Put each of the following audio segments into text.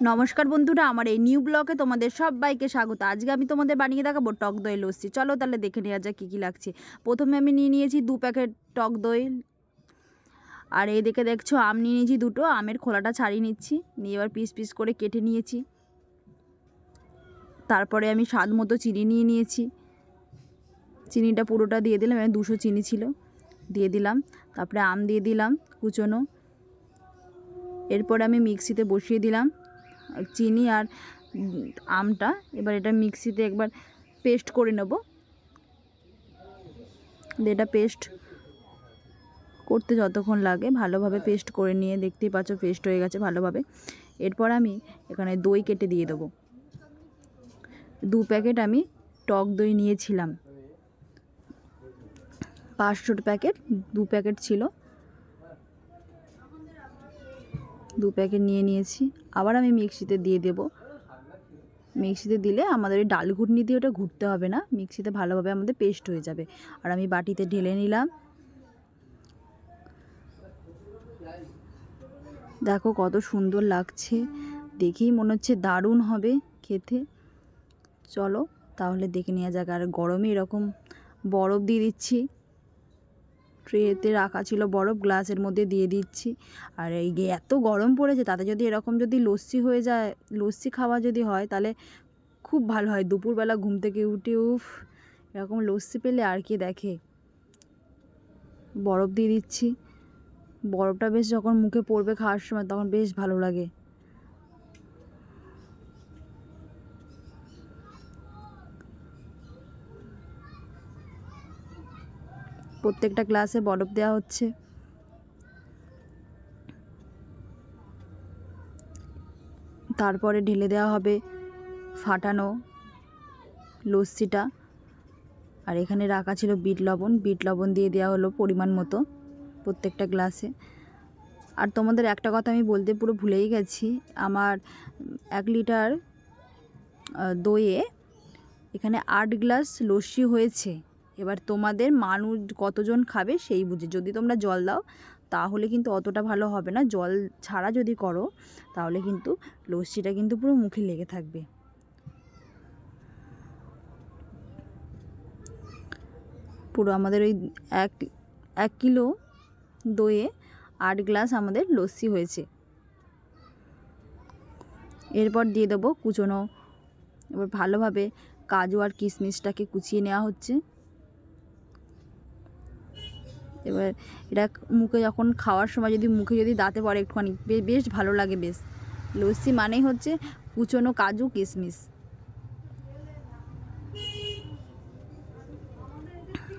নমস্কার বন্ধুরা, আমার এই নিউ ব্লগে তোমাদের সবাইকে স্বাগত। আজকে আমি তোমাদের বানিয়ে দেখাবো টক দই লস্যি। চলো তাহলে দেখে নেওয়া যাক কী কী লাগছে। প্রথমে আমি নিয়ে নিয়েছি দু প্যাকেট টক দই। আর এদিকে দেখছ, আম নিয়ে নিয়েছি দুটো, আমের খোলাটা ছাড়িয়ে নিচ্ছি। নিয়ে এবার পিস পিস করে কেটে নিয়েছি। তারপরে আমি স্বাদ মতো চিনি নিয়ে নিয়েছি। চিনিটা পুরোটা দিয়ে দিলাম এবার দুশো চিনি ছিল। দিয়ে দিলাম, তারপরে আম দিয়ে দিলাম কুচোনো। এরপর আমি মিক্সিতে বসিয়ে দিলাম। চিনি আর আমটা, এবার এটা মিক্সিতে একবার পেস্ট করে নেব। এটা পেস্ট করতে যতক্ষণ লাগে, ভালোভাবে পেস্ট করে নিয়ে, দেখতেই পাচ্ছ পেস্ট হয়ে গেছে ভালোভাবে। এরপর আমি এখানে দই কেটে দিয়ে দেবো। দু প্যাকেট আমি টক দই নিয়েছিলাম। পাঁচশোর প্যাকেট দু প্যাকেট ছিল। দু প্যাকেট নিয়ে নিয়েছি। আবার আমি মিক্সিতে দিয়ে দেব। মিক্সিতে দিলে আমাদের ওই ডাল ঘুটনি দিয়ে ওটা ঘুরতে হবে না। মিক্সিতে ভালোভাবে আমাদের পেস্ট হয়ে যাবে। আর আমি বাটিতে ঢেলে নিলাম। দেখো কত সুন্দর লাগছে। দেখেই মনে হচ্ছে দারুণ হবে খেতে। চলো তাহলে দেখে নেওয়া যাক। আর গরমে এরকম বরফ দিয়ে দিচ্ছি। ট্রেতে রাখা ছিল বরফ গ্লাসের মধ্যে দিয়ে দিচ্ছি। আর এই এত গরম পড়েছে, তাতে যদি এরকম যদি লস্যি হয়ে যায়, লস্যি খাওয়া যদি হয়, তাহলে খুব ভালো হয়। দুপুরবেলা ঘুম থেকে উঠে, উফ, এরকম লস্যি পেলে আর কি দেখে? বরফ দিয়ে দিচ্ছি। বরফটা বেশ যখন মুখে পড়বে খাওয়ার সময়, তখন বেশ ভালো লাগে। প্রত্যেকটা গ্লাসে বরফ দেওয়া হচ্ছে। তারপরে ঢেলে দেওয়া হবে ফাটানো লস্যিটা। আর এখানে রাখা ছিল বিট লবণ। বিট লবণ দিয়ে দেওয়া হলো পরিমাণ মতো প্রত্যেকটা গ্লাসে। আর তোমাদের একটা কথা আমি বলতে পুরো ভুলেই গেছি। আমার এক লিটার দইয়ে এখানে আট গ্লাস লস্যি হয়েছে। এবার তোমাদের মানুষ কতজন খাবে সেই বুঝে। যদি তোমরা জল দাও, তাহলে কিন্তু অতটা ভালো হবে না। জল ছাড়া যদি করো, তাহলে কিন্তু লস্যিটা কিন্তু পুরো মুখে লেগে থাকবে। পুরো আমাদের ওই এক এক কিলো দইয়ে আট গ্লাস আমাদের লস্যি হয়েছে। এরপর দিয়ে দেবো কুচোনো, এবার ভালোভাবে কাজু আর কিশমিশটাকে কুচিয়ে নেওয়া হচ্ছে। এবার এটা মুখে যখন খাওয়ার সময় যদি মুখে যদি দাঁতে পড়ে একটুখানি বেশ ভালো লাগে বেশ। লস্যি মানেই হচ্ছে কুচোনো কাজু কিশমিশ।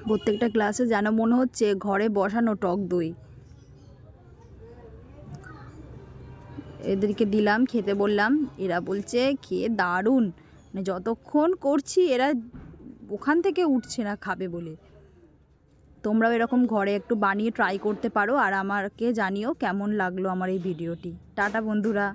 প্রত্যেকটা গ্লাসে যেন মনে হচ্ছে ঘরে বসানো টক দই। এদেরকে দিলাম, খেতে বললাম, এরা বলছে, খেয়ে দারুণ। মানে যতক্ষণ করছি এরা ওখান থেকে উঠছে না খাবে বলে। তোমরাও এরকম ঘরে একটু বানিয়ে ট্রাই করতে পারো আর আমাকে জানিও কেমন লাগল আমার এই ভিডিওটি টাটা বন্ধুরা।